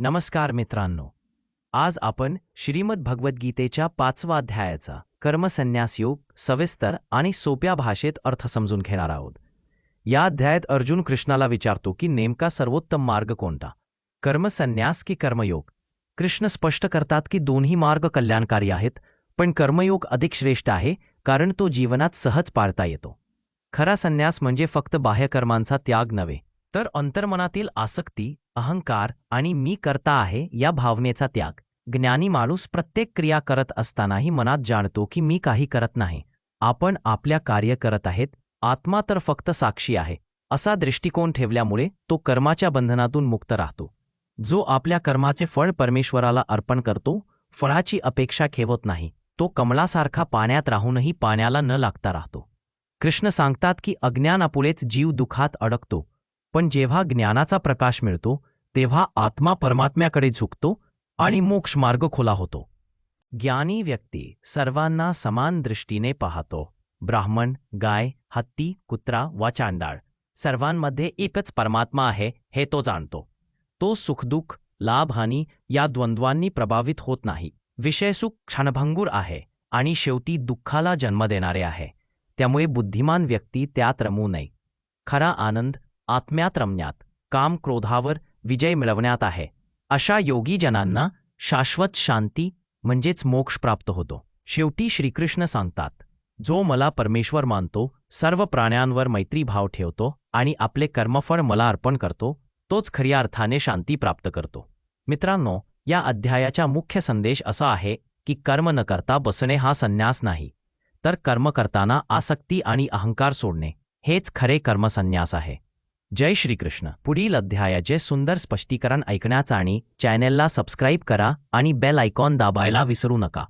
नमस्कार मित्रांनो. आज आपण श्रीमद भगवद्गीतेच्या पाचवा अध्यायाचा कर्मसन्यास योग सविस्तर आणि सोप्या भाषेत अर्थ समजून घेणार आहोत. या अध्यायात अर्जुन कृष्णाला विचारतो की नेमका सर्वोत्तम मार्ग कोणता? कर्मसन्यास की कर्मयोग? कृष्ण स्पष्ट करतात की दोन्ही मार्ग कल्याणकारी आहेत पण कर्मयोग अधिक श्रेष्ठ आहे कारण तो जीवनात सहज पाळता येतो. खरा संन्यास म्हणजे फक्त बाह्यकर्मांचा त्याग नव्हे तर अंतर्मनातील आसक्ती अहंकार आणि मी करता आहे या भावनेचा त्याग. ज्ञानी माणूस प्रत्येक क्रिया करत असतानाही मनात जाणतो की मी काही करत नाही. आपण आपल्या कार्य करत आहेत आत्मा तर फक्त साक्षी आहे. असा दृष्टिकोन ठेवल्यामुळे तो कर्माच्या बंधनातून मुक्त राहतो. जो आपल्या कर्माचे फळ परमेश्वराला अर्पण करतो फळाची अपेक्षा ठेवत नाही. तो कमलासारखा पाण्यात राहूनही पाण्याला न लागता राहतो. कृष्ण सांगतात की अज्ञान अज्ञानापुढेच जीव दुखात अडकतो. पण जेव्हा ज्ञानाचा प्रकाश मिळतो तेव्हा आत्मा परमात्म्याकडे झुकतो आणि मोक्ष मार्ग खुला होतो. ज्ञानी व्यक्ती सर्वांना समान दृष्टीने पाहतो. ब्राह्मण गाय हत्ती कुत्रा वा चांडाळ सर्वांमध्ये एकच परमात्मा आहे हे तो जाणतो. तो सुखदुःख लाभहानी या द्वंद्वांनी प्रभावित होत नाही. विषयसुख क्षणभंगूर आहे आणि शेवटी दुःखाला जन्म देणारे आहे. त्यामुळे बुद्धिमान व्यक्ती त्यात रमू नये. खरा आनंद आत्म्यात रमण्यात काम क्रोधावर विजय मिळवण्यात आहे. अशा योगी जनांना शाश्वत शांती म्हणजेच मोक्ष प्राप्त होतो. शेवटी श्रीकृष्ण सांगतात जो मला परमेश्वर मानतो सर्व प्राण्यांवर मैत्रीभाव ठेवतो आणि आपले कर्मफळ मला अर्पण करतो तोच खऱ्या अर्थाने शांती प्राप्त करतो. मित्रांनो या अध्यायाचा मुख्य संदेश असा आहे की कर्म न करता बसणे हा संन्यास नाही. तर कर्म करताना आसक्ती आणि अहंकार सोडणे हेच खरे कर्मसन्यास आहे. जय श्रीकृष्ण. पुढील अध्यायाचे सुंदर स्पष्टीकरण ऐकण्याचा आणि चॅनेलला सबस्क्राईब करा आणि बेल आयकॉन दाबायला विसरू नका.